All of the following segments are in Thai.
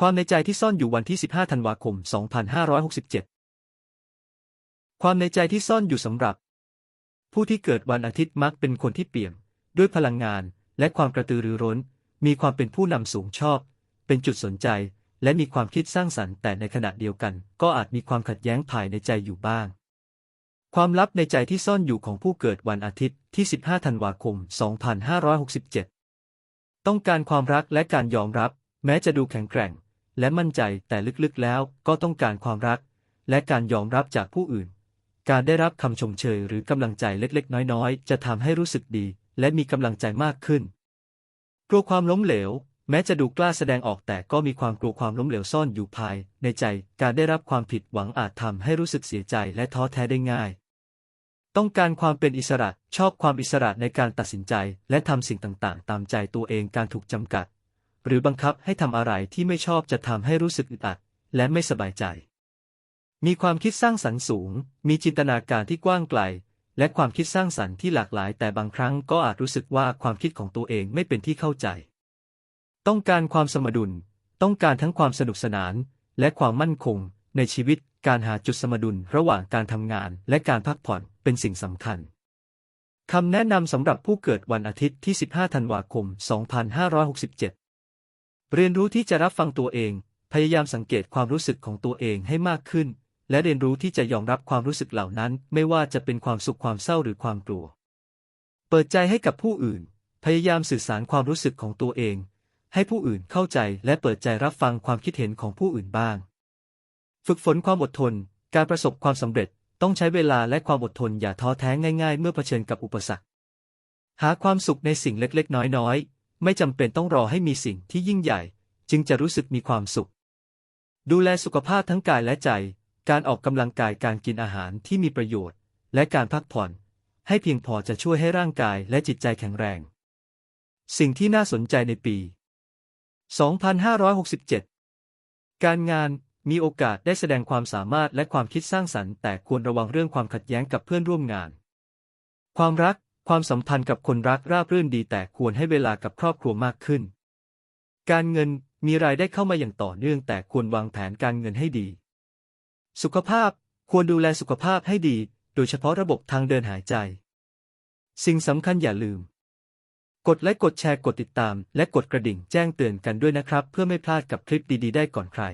ความในใจที่ซ่อนอยู่วันที่ 15 ธันวาคม 2567 ความในใจที่ซ่อนอยู่สำหรับ ผู้ที่เกิดวันอาทิตย์มักเป็นคนที่เปี่ยม ด้วยพลังงานและความกระตือรือร้น มีความเป็นผู้นำสูงชอบ เป็นจุดสนใจ และมีความคิดสร้างสรรค์แต่ในขณะเดียวกัน ก็อาจมีความขัดแย้งภายในใจอยู่บ้าง ความลับในใจที่ซ่อนอยู่ของผู้เกิดวันอาทิตย์ที่ 15 ธันวาคม 2567 ต้องการความรักและการยอมรับ แม้จะดูแข็งแกร่ง และมั่นใจแต่ลึกๆแล้วก็ต้องการความรัก และการยอมรับจากผู้อื่น การได้รับคำชมเชยหรือกำลังใจเล็กๆ น้อยๆ จะทำให้รู้สึกดี และมีกำลังใจมากขึ้น กลัวความล้มเหลว แม้จะดูกล้าแสดงออกแต่ก็มีความกลัวความล้มเหลวซ่อนอยู่ภาย ในใจการได้รับความผิดหวังอาจทำให้รู้สึกเสียใจและท้อแท้ได้ง่าย ต้องการความเป็นอิสระชอบความอิสระในการตัดสินใจ และทำสิ่งต่างๆ ตามใจตัวเองการถูกจำกัด หรือบังคับให้ทำอะไรที่ไม่ชอบจะทำให้รู้สึกอึดอัด และไม่สบายใจ มีความคิดสร้างสรรค์สูง มีจินตนาการที่กว้างไกล และความคิดสร้างสรรค์ที่หลากหลาย แต่บางครั้งก็อาจรู้สึกว่าความคิดของตัวเองไม่เป็นที่เข้าใจ ต้องการความสมดุล ต้องการทั้งความสนุกสนาน และความมั่นคง ในชีวิต การหาจุดสมดุลระหว่างการทำงาน และการพักผ่อนเป็นสิ่งสำคัญคำแนะนำสำหรับผู้เกิดวันอาทิตย์ที่ 15 ธันวาคม 2567 เรียนรู้ที่จะรับฟังตัวเอง พยายามสังเกตความรู้สึกของตัวเองให้มากขึ้น และเรียนรู้ที่จะยอมรับความรู้สึกเหล่านั้น ไม่ว่าจะเป็นความสุขความเศร้าหรือความกลัว เปิดใจให้กับผู้อื่น พยายามสื่อสารความรู้สึกของตัวเอง ให้ผู้อื่นเข้าใจและเปิดใจรับฟังความคิดเห็นของผู้อื่นบ้าง ฝึกฝนความอดทน การประสบความสำเร็จต้องใช้เวลาและความอดทนอย่าท้อแท้ง่าย ๆ เมื่อเผชิญกับอุปสรรค หาความสุขในสิ่งเล็กๆ น้อยๆ ไม่จำเป็นต้องรอให้มีสิ่งที่ยิ่งใหญ่ จึงจะรู้สึกมีความสุข ดูแลสุขภาพทั้งกายและใจ การออกกำลังกายการกินอาหารที่มีประโยชน์ และการพักผ่อน ให้เพียงพอจะช่วยให้ร่างกายและจิตใจแข็งแรง สิ่งที่น่าสนใจในปี 2567 การงานมีโอกาสได้แสดงความสามารถและความคิดสร้างสรรค์แต่ควรระวังเรื่องความขัดแย้งกับเพื่อนร่วมงาน ความรัก ความสัมพันธ์กับคนรักราบรื่นดีแต่ควรให้เวลากับครอบครัวมากขึ้น การเงินมีรายได้เข้ามาอย่างต่อเนื่องแต่ควรวางแผนการเงินให้ดี สุขภาพควรดูแลสุขภาพให้ดี โดยเฉพาะระบบทางเดินหายใจ สิ่งสำคัญอย่าลืม กดไลค์กดแชร์กดติดตาม และกดกระดิ่งแจ้งเตือนกันด้วยนะครับ เพื่อไม่พลาดกับคลิปดีๆ ได้ก่อนใคร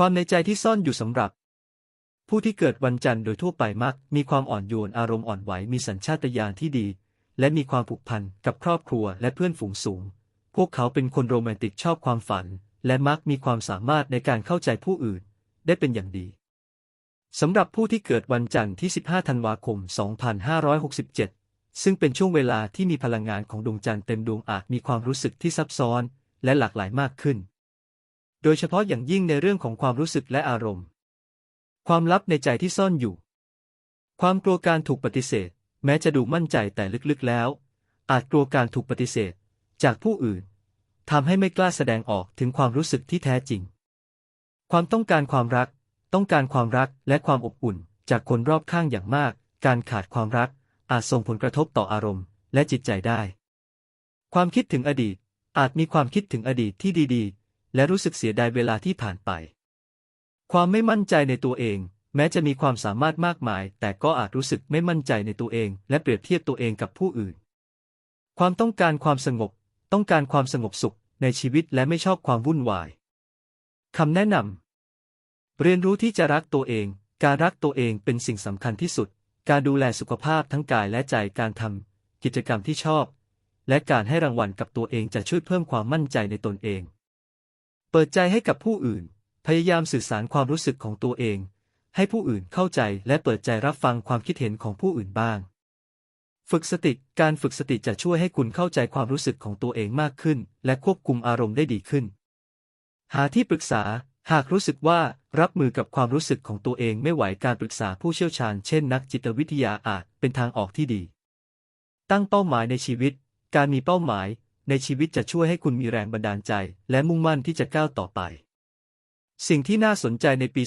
ความในใจที่ซ่อนอยู่สำหรับ ผู้ที่เกิดวันจันทร์โดยทั่วไปมัก มีความอ่อนโยนอารมณ์อ่อนไหวมีสัญชาตญาณที่ดี และมีความผูกพันกับครอบครัวและเพื่อนฝูงสูง พวกเขาเป็นคนโรแมนติกชอบความฝัน และมักมีความสามารถในการเข้าใจผู้อื่น ได้เป็นอย่างดีสำหรับผู้ที่เกิดวันจันทร์ที่ 15 ธันวาคม 2567 ซึ่งเป็นช่วงเวลาที่มีพลังงานของดวงจันทร์เต็มดวงอาจมีความรู้สึกที่ซับซ้อน และหลากหลายมากขึ้น โดยเฉพาะอย่างยิ่งในเรื่องของความรู้สึกและอารมณ์ ความลับในใจที่ซ่อนอยู่ ความกลัวการถูกปฏิเสธ แม้จะดูมั่นใจแต่ลึกๆแล้ว อาจกลัวการถูกปฏิเสธ จากผู้อื่นทำให้ไม่กล้าแสดงออกถึงความรู้สึกที่แท้จริง ความต้องการความรัก ต้องการความรักและความอบอุ่น จากคนรอบข้างอย่างมาก การขาดความรัก อาจส่งผลกระทบต่ออารมณ์ และจิตใจได้ ความคิดถึงอดีต อาจมีความคิดถึงอดีตที่ดี และรู้สึกเสียดายเวลาที่ผ่านไป ความไม่มั่นใจในตัวเอง แม้จะมีความสามารถมากมาย แต่ก็อาจรู้สึกไม่มั่นใจในตัวเอง และเปรียบเทียบตัวเองกับผู้อื่น ความต้องการความสงบ ต้องการความสงบสุขในชีวิตและไม่ชอบความวุ่นวายคำแนะนำเรียนรู้ที่จะรักตัวเอง การรักตัวเองเป็นสิ่งสำคัญที่สุด การดูแลสุขภาพทั้งกายและใจการทำกิจกรรมที่ชอบ และการให้รางวัลกับตัวเองจะช่วยเพิ่มความมั่นใจในตนเอง เปิดใจให้กับผู้อื่น พยายามสื่อสารความรู้สึกของตัวเอง ให้ผู้อื่นเข้าใจและเปิดใจรับฟังความคิดเห็นของผู้อื่นบ้าง ฝึกสติ การฝึกสติจะช่วยให้คุณเข้าใจความรู้สึกของตัวเองมากขึ้น และควบคุมอารมณ์ได้ดีขึ้น หาที่ปรึกษา หากรู้สึกว่ารับมือกับความรู้สึกของตัวเองไม่ไหวการปรึกษาผู้เชี่ยวชาญ เช่นนักจิตวิทยาอาจเป็นทางออกที่ดี ตั้งเป้าหมายในชีวิต การมีเป้าหมาย ในชีวิตจะช่วยให้คุณมีแรงบันดาลใจ และมุ่งมั่นที่จะก้าวต่อไป สิ่งที่น่าสนใจในปี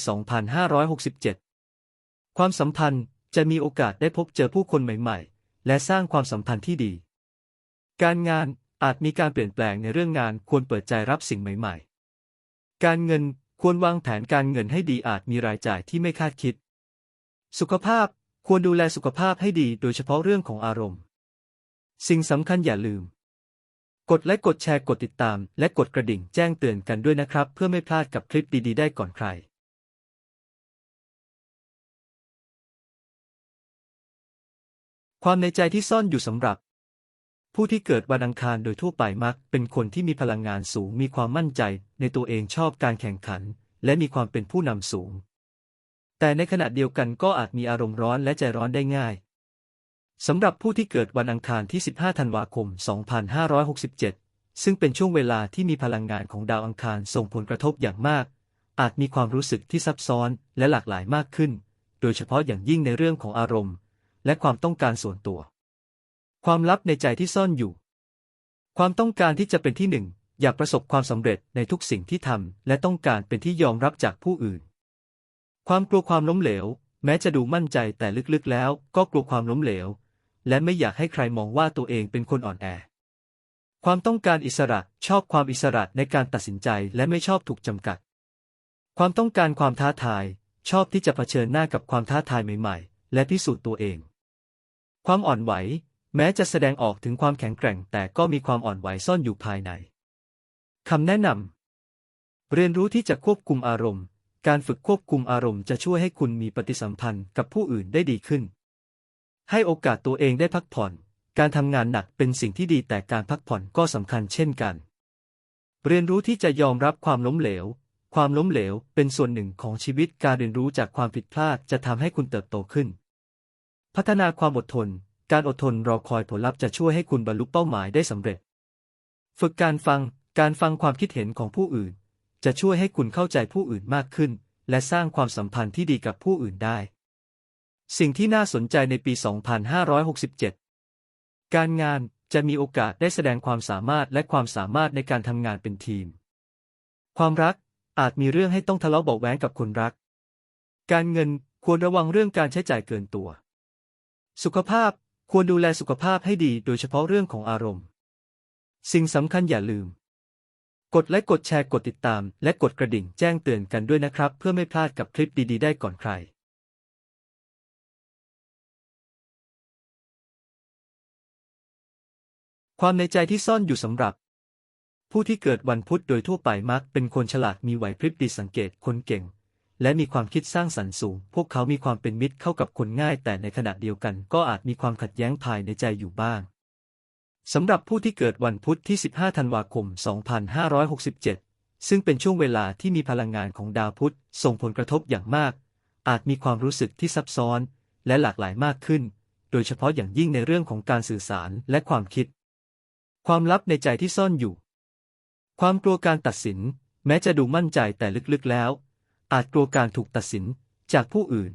2567 ความสัมพันธ์จะมีโอกาสได้พบเจอผู้คนใหม่ ๆ และสร้างความสัมพันธ์ที่ดี การงานอาจมีการเปลี่ยนแปลงในเรื่องงานควรเปิดใจรับสิ่งใหม่ ๆ การเงินควรวางแผนการเงินให้ดีอาจมีรายจ่ายที่ไม่คาดคิด สุขภาพควรดูแลสุขภาพให้ดีโดยเฉพาะเรื่องของอารมณ์ สิ่งสำคัญอย่าลืม กดไลค์กดแชร์กดติดตาม และกดกระดิ่งแจ้งเตือนกันด้วยนะครับ เพื่อไม่พลาดกับคลิปดีๆได้ก่อนใครความในใจที่ซ่อนอยู่สำหรับ ผู้ที่เกิดวันอังคารโดยทั่วไปมัก เป็นคนที่มีพลังงานสูงมีความมั่นใจ ในตัวเองชอบการแข่งขัน และมีความเป็นผู้นำสูง แต่ในขณะเดียวกันก็อาจมีอารมณ์ร้อนและใจร้อนได้ง่าย สำหรับผู้ที่เกิดวันอังคารที่ 15 ธันวาคม 2567 ซึ่งเป็นช่วงเวลาที่มีพลังงานของดาวอังคารส่งผลกระทบอย่างมาก อาจมีความรู้สึกที่ซับซ้อนและหลากหลายมากขึ้น โดยเฉพาะอย่างยิ่งในเรื่องของอารมณ์ และความต้องการส่วนตัว ความลับในใจที่ซ่อนอยู่ ความต้องการที่จะเป็นที่หนึ่ง อยากประสบความสำเร็จในทุกสิ่งที่ทำและต้องการเป็นที่ยอมรับจากผู้อื่น ความกลัวความล้มเหลว แม้จะดูมั่นใจแต่ลึกๆ แล้ว ก็กลัวความล้มเหลว และไม่อยากให้ใครมองว่าตัวเองเป็นคนอ่อนแอ ความต้องการอิสระชอบความอิสระในการตัดสินใจและไม่ชอบถูกจำกัด ความต้องการความท้าทาย ชอบที่จะเผชิญหน้ากับความท้าทายใหม่ๆ และพิสูจน์ตัวเอง ความอ่อนไหว แม้จะแสดงออกถึงความแข็งแกร่ง แต่ก็มีความอ่อนไหวซ่อนอยู่ภายในคำแนะนำเรียนรู้ที่จะควบคุมอารมณ์ การฝึกควบคุมอารมณ์จะช่วยให้คุณมีปฏิสัมพันธ์กับผู้อื่นได้ดีขึ้น ให้โอกาสตัวเองได้พักผ่อน การทำงานหนักเป็นสิ่งที่ดีแต่การพักผ่อนก็สำคัญเช่นกัน เรียนรู้ที่จะยอมรับความล้มเหลว ความล้มเหลวเป็นส่วนหนึ่งของชีวิตการเรียนรู้จากความผิดพลาดจะทำให้คุณเติบโตขึ้น พัฒนาความอดทน การอดทนรอคอยผลลัพธ์จะช่วยให้คุณบรรลุเป้าหมายได้สำเร็จ ฝึกการฟัง การฟังความคิดเห็นของผู้อื่น จะช่วยให้คุณเข้าใจผู้อื่นมากขึ้น และสร้างความสัมพันธ์ที่ดีกับผู้อื่นได้ สิ่งที่น่าสนใจในปี 2567 การงานจะมีโอกาสได้แสดงความสามารถและความสามารถในการทำงานเป็นทีม ความรักอาจมีเรื่องให้ต้องทะเลาะเบาแว้งกับคนรัก การเงินควรระวังเรื่องการใช้จ่ายเกินตัว สุขภาพควรดูแลสุขภาพให้ดีโดยเฉพาะเรื่องของอารมณ์ สิ่งสำคัญอย่าลืม กดไลค์กดแชร์กดติดตาม และกดกระดิ่งแจ้งเตือนกันด้วยนะครับ เพื่อไม่พลาดกับคลิปดีๆ ได้ก่อนใคร ความในใจที่ซ่อนอยู่สำหรับ ผู้ที่เกิดวันพุธโดยทั่วไปมักเป็นคนฉลาดมีไหวพริบดีสังเกตคนเก่ง และมีความคิดสร้างสรรค์สูง พวกเขามีความเป็นมิตรเข้ากับคนง่าย แต่ในขณะเดียวกันก็อาจมีความขัดแย้งภายในใจอยู่บ้างสำหรับผู้ที่เกิดวันพุธที่ 15 ธันวาคม 2567 ซึ่งเป็นช่วงเวลาที่มีพลังงานของดาวพุธส่งผลกระทบอย่างมาก อาจมีความรู้สึกที่ซับซ้อน และหลากหลายมากขึ้น โดยเฉพาะอย่างยิ่งในเรื่องของการสื่อสารและความคิด ความลับในใจที่ซ่อนอยู่ ความกลัวการตัดสิน แม้จะดูมั่นใจแต่ลึกๆแล้ว อาจกลัวการถูกตัดสินจากผู้อื่น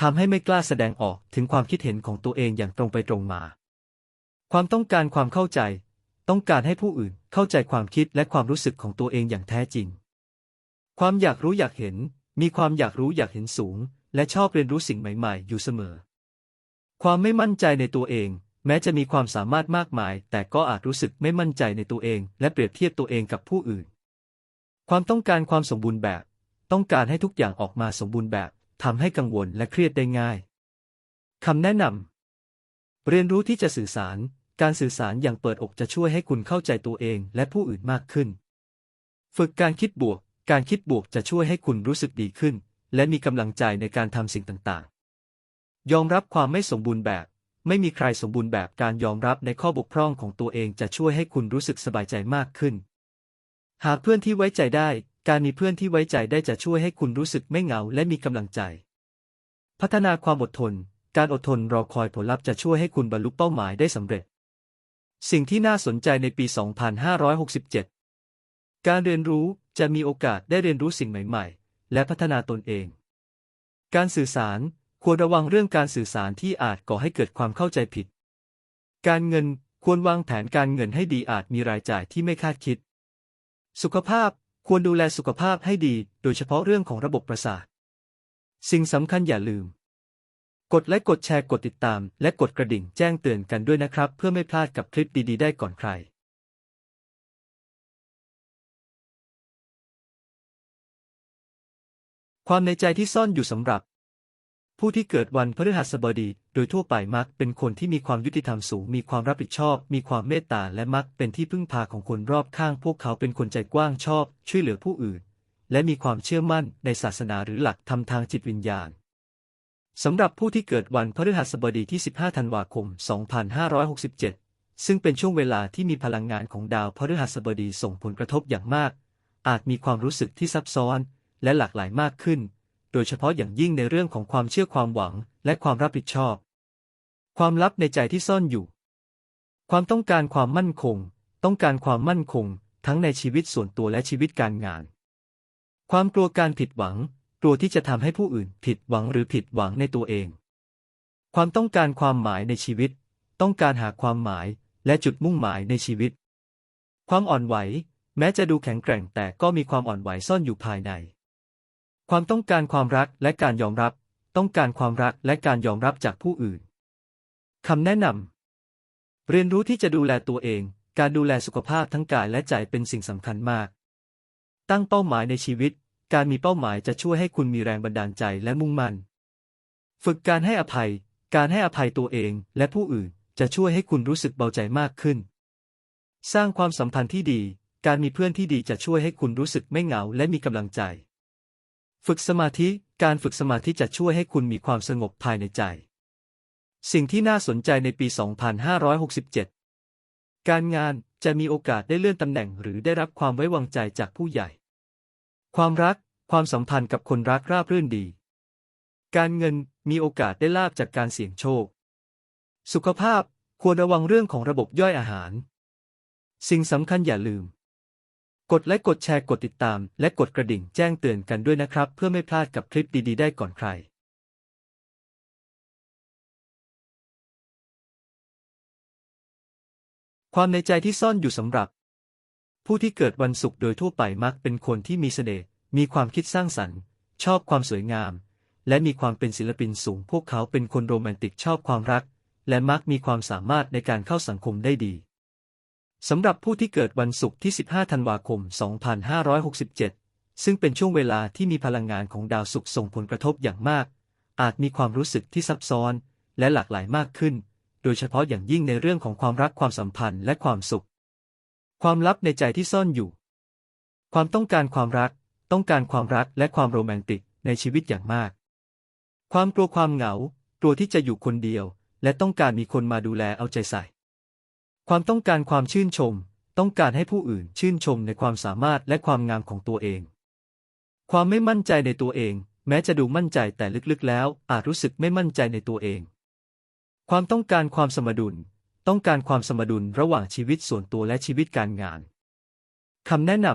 ทำให้ไม่กล้าแสดงออกถึงความคิดเห็นของตัวเองอย่างตรงไปตรงมา ความต้องการความเข้าใจ ต้องการให้ผู้อื่นเข้าใจความคิดและความรู้สึกของตัวเองอย่างแท้จริง ความอยากรู้อยากเห็น มีความอยากรู้อยากเห็นสูง และชอบเรียนรู้สิ่งใหม่ ๆ อยู่เสมอ ความไม่มั่นใจในตัวเอง แม้จะมีความสามารถมากมาย แต่ก็อาจรู้สึกไม่มั่นใจในตัวเอง และเปรียบเทียบตัวเองกับผู้อื่น ความต้องการความสมบูรณ์แบบ ต้องการให้ทุกอย่างออกมาสมบูรณ์แบบทำให้กังวลและเครียดได้ง่ายคำแนะนำเรียนรู้ที่จะสื่อสาร การสื่อสารอย่างเปิดอกจะช่วยให้คุณเข้าใจตัวเองและผู้อื่นมากขึ้น ฝึกการคิดบวก การคิดบวกจะช่วยให้คุณรู้สึกดีขึ้น และมีกำลังใจในการทำสิ่งต่างๆ ยอมรับความไม่สมบูรณ์แบบ ไม่มีใครสมบูรณ์แบบการยอมรับในข้อบกพร่องของตัวเองจะช่วยให้คุณรู้สึกสบายใจมากขึ้น หากเพื่อนที่ไว้ใจได้ การมีเพื่อนที่ไว้ใจได้จะช่วยให้คุณรู้สึกไม่เหงาและมีกำลังใจ พัฒนาความอดทน การอดทนรอคอยผลลัพธ์จะช่วยให้คุณบรรลุเป้าหมายได้สำเร็จ สิ่งที่น่าสนใจในปี 2567 การเรียนรู้จะมีโอกาสได้เรียนรู้สิ่งใหม่ ๆ และพัฒนาตนเอง การสื่อสาร ควรระวังเรื่องการสื่อสารที่อาจก่อให้เกิดความเข้าใจผิด การเงินควรวางแผนการเงินให้ดีอาจมีรายจ่ายที่ไม่คาดคิด สุขภาพควรดูแลสุขภาพให้ดี โดยเฉพาะเรื่องของระบบประสาท สิ่งสำคัญอย่าลืม กดไลค์กดแชร์กดติดตาม และกดกระดิ่งแจ้งเตือนกันด้วยนะครับ เพื่อไม่พลาดกับคลิปดีๆ ได้ก่อนใครความในใจที่ซ่อนอยู่สำหรับ ผู้ที่เกิดวันพฤหัสบดี โดยทั่วไปมักเป็นคนที่มีความยุติธรรมสูง มีความรับผิดชอบ มีความเมตตาและมักเป็นที่พึ่งพาของคนรอบข้าง พวกเขาเป็นคนใจกว้างชอบ ช่วยเหลือผู้อื่น และมีความเชื่อมั่นในศาสนาหรือหลักธรรมทางจิตวิญญาณสำหรับผู้ที่เกิดวันพฤหัสบดีที่ 15 ธันวาคม 2567 ซึ่งเป็นช่วงเวลาที่มีพลังงานของดาวพฤหัสบดีส่งผลกระทบอย่างมาก อาจมีความรู้สึกที่ซับซ้อน และหลากหลายมากขึ้น โดยเฉพาะอย่างยิ่งในเรื่องของความเชื่อความหวัง และความรับผิดชอบ ความลับในใจที่ซ่อนอยู่ ความต้องการความมั่นคง ต้องการความมั่นคง ทั้งในชีวิตส่วนตัวและชีวิตการงาน ความกลัวการผิดหวัง กลัวที่จะทำให้ผู้อื่นผิดหวังหรือผิดหวังในตัวเอง ความต้องการความหมายในชีวิต ต้องการหาความหมายและจุดมุ่งหมายในชีวิต ความอ่อนไหว แม้จะดูแข็งแกร่งแต่ก็มีความอ่อนไหวซ่อนอยู่ภายใน ความต้องการความรักและการยอมรับ ต้องการความรักและการยอมรับจากผู้อื่นคำแนะนำเรียนรู้ที่จะดูแลตัวเอง การดูแลสุขภาพทั้งกายและใจเป็นสิ่งสำคัญมาก ตั้งเป้าหมายในชีวิต การมีเป้าหมายจะช่วยให้คุณมีแรงบันดาลใจและมุ่งมั่น ฝึกการให้อภัย การให้อภัยตัวเองและผู้อื่นจะช่วยให้คุณรู้สึกเบาใจมากขึ้น สร้างความสัมพันธ์ที่ดี การมีเพื่อนที่ดีจะช่วยให้คุณรู้สึกไม่เหงาและมีกำลังใจ ฝึกสมาธิ การฝึกสมาธิจะช่วยให้คุณมีความสงบภายในใจ สิ่งที่น่าสนใจในปี 2567 การงานจะมีโอกาสได้เลื่อนตำแหน่งหรือได้รับความไว้วางใจจากผู้ใหญ่ ความรัก ความสัมพันธ์กับคนรักราบรื่นดี การเงินมีโอกาสได้ลาบจากการเสี่ยงโชค สุขภาพควรระวังเรื่องของระบบย่อยอาหาร สิ่งสำคัญอย่าลืม กดไลค์กดแชร์กดติดตาม และกดกระดิ่งแจ้งเตือนกันด้วยนะครับ เพื่อไม่พลาดกับคลิปดีๆได้ก่อนใครความในใจที่ซ่อนอยู่สำหรับ ผู้ที่เกิดวันศุกร์โดยทั่วไปมักเป็นคนที่มีเสน่ห์มีความคิดสร้างสรรค์ ชอบความสวยงาม และมีความเป็นศิลปินสูง พวกเขาเป็นคนโรแมนติกชอบความรัก และมักมีความสามารถในการเข้าสังคมได้ดี สำหรับผู้ที่เกิดวันศุกร์ที่ 15 ธันวาคม 2567 ซึ่งเป็นช่วงเวลาที่มีพลังงานของดาวศุกร์ส่งผลกระทบอย่างมาก อาจมีความรู้สึกที่ซับซ้อนและหลากหลายมากขึ้น โดยเฉพาะอย่างยิ่งในเรื่องของความรักความสัมพันธ์และความสุข ความลับในใจที่ซ่อนอยู่ ความต้องการความรัก ต้องการความรักและความโรแมนติกในชีวิตอย่างมาก ความกลัวความเหงา กลัวที่จะอยู่คนเดียว และต้องการมีคนมาดูแลเอาใจใส่ ความต้องการความชื่นชม ต้องการให้ผู้อื่นชื่นชมในความสามารถและความงามของตัวเอง ความไม่มั่นใจในตัวเอง แม้จะดูมั่นใจแต่ลึกๆแล้ว อาจรู้สึกไม่มั่นใจในตัวเอง ความต้องการความสมดุล ต้องการความสมดุลระหว่างชีวิตส่วนตัวและชีวิตการงานคำแนะน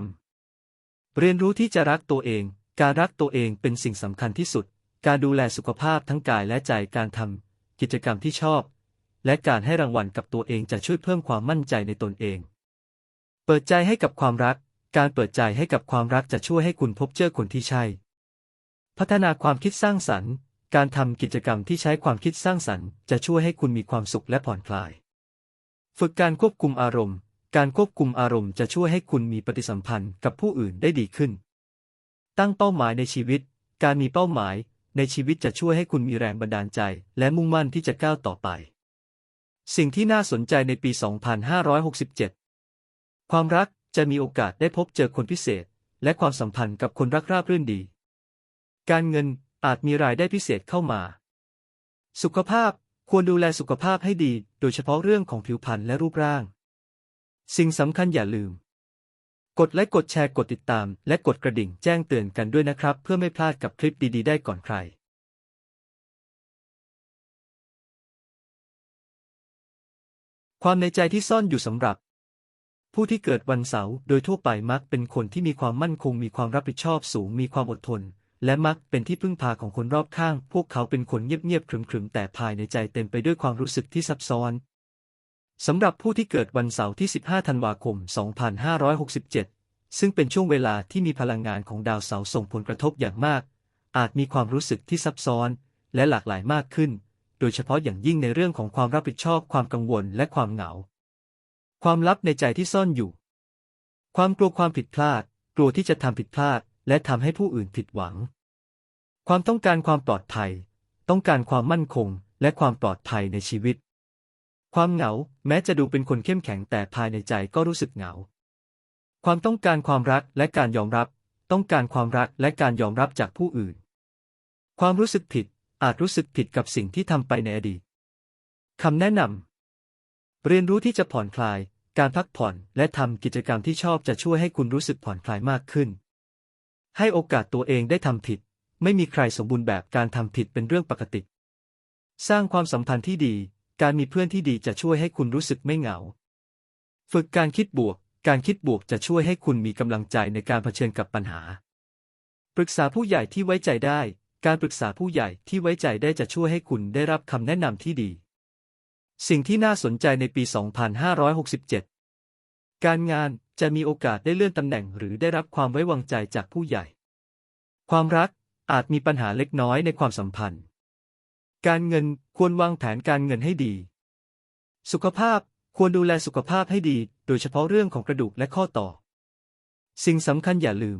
ำเรียนรู้ที่จะรักตัวเอง การรักตัวเองเป็นสิ่งสำคัญที่สุด การดูแลสุขภาพทั้งกายและใจการทำกิจกรรมที่ชอบ และการให้รางวัลกับตัวเองจะช่วยเพิ่มความมั่นใจในตนเอง เปิดใจให้กับความรัก การเปิดใจให้กับความรักจะช่วยให้คุณพบเจอคนที่ใช่ พัฒนาความคิดสร้างสรรค์ การทำกิจกรรมที่ใช้ความคิดสร้างสรรค์ จะช่วยให้คุณมีความสุขและผ่อนคลาย ฝึกการควบคุมอารมณ์ การควบคุมอารมณ์จะช่วยให้คุณมีปฏิสัมพันธ์กับผู้อื่นได้ดีขึ้น ตั้งเป้าหมายในชีวิต การมีเป้าหมายในชีวิตจะช่วยให้คุณมีแรงบันดาลใจ และมุ่งมั่นที่จะก้าวต่อไป สิ่งที่น่าสนใจในปี 2567 ความรักจะมีโอกาสได้พบเจอคนพิเศษ และความสัมพันธ์กับคนรักราบรื่นดี การเงินอาจมีรายได้พิเศษเข้ามา สุขภาพควรดูแลสุขภาพให้ดี โดยเฉพาะเรื่องของผิวพรรณและรูปร่าง สิ่งสำคัญอย่าลืม กดไลค์กดแชร์กดติดตาม และกดกระดิ่งแจ้งเตือนกันด้วยนะครับ เพื่อไม่พลาดกับคลิปดีๆ ได้ก่อนใคร ความในใจที่ซ่อนอยู่สำหรับ ผู้ที่เกิดวันเสาร์โดยทั่วไปมักเป็นคนที่มีความมั่นคงมีความรับผิดชอบสูงมีความอดทน และมักเป็นที่พึ่งพาของคนรอบข้าง พวกเขาเป็นคนเงียบๆขรึมๆ แต่ภายในใจเต็มไปด้วยความรู้สึกที่ซับซ้อนสำหรับผู้ที่เกิดวันเสาร์ที่ 15 ธันวาคม 2567 ซึ่งเป็นช่วงเวลาที่มีพลังงานของดาวเสาร์ส่งผลกระทบอย่างมาก อาจมีความรู้สึกที่ซับซ้อน และหลากหลายมากขึ้น โดยเฉพาะอย่างยิ่งในเรื่องของความรับผิดชอบความกังวลและความเหงา ความลับในใจที่ซ่อนอยู่ ความกลัวความผิดพลาด กลัวที่จะทำผิดพลาด และทำให้ผู้อื่นผิดหวัง ความต้องการความปลอดภัย ต้องการความมั่นคง และความปลอดภัยในชีวิต ความเหงา แม้จะดูเป็นคนเข้มแข็งแต่ภายในใจก็รู้สึกเหงา ความต้องการความรักและการยอมรับ ต้องการความรักและการยอมรับจากผู้อื่น ความรู้สึกผิด อาจรู้สึกผิดกับสิ่งที่ทำไปในอดีตคำแนะนำเรียนรู้ที่จะผ่อนคลาย การพักผ่อนและทำกิจกรรมที่ชอบจะช่วยให้คุณรู้สึกผ่อนคลายมากขึ้น ให้โอกาสตัวเองได้ทำผิด ไม่มีใครสมบูรณ์แบบการทำผิดเป็นเรื่องปกติ สร้างความสัมพันธ์ที่ดี การมีเพื่อนที่ดีจะช่วยให้คุณรู้สึกไม่เหงา ฝึกการคิดบวก การคิดบวกจะช่วยให้คุณมีกำลังใจในการเผชิญกับปัญหา ปรึกษาผู้ใหญ่ที่ไว้ใจได้ การปรึกษาผู้ใหญ่ที่ไว้ใจได้จะช่วยให้คุณได้รับคำแนะนำที่ดี สิ่งที่น่าสนใจในปี 2567 การงานจะมีโอกาสได้เลื่อนตำแหน่งหรือได้รับความไว้วางใจจากผู้ใหญ่ ความรักอาจมีปัญหาเล็กน้อยในความสัมพันธ์ การเงินควรวางแผนการเงินให้ดี สุขภาพควรดูแลสุขภาพให้ดี โดยเฉพาะเรื่องของกระดูกและข้อต่อ สิ่งสำคัญอย่าลืม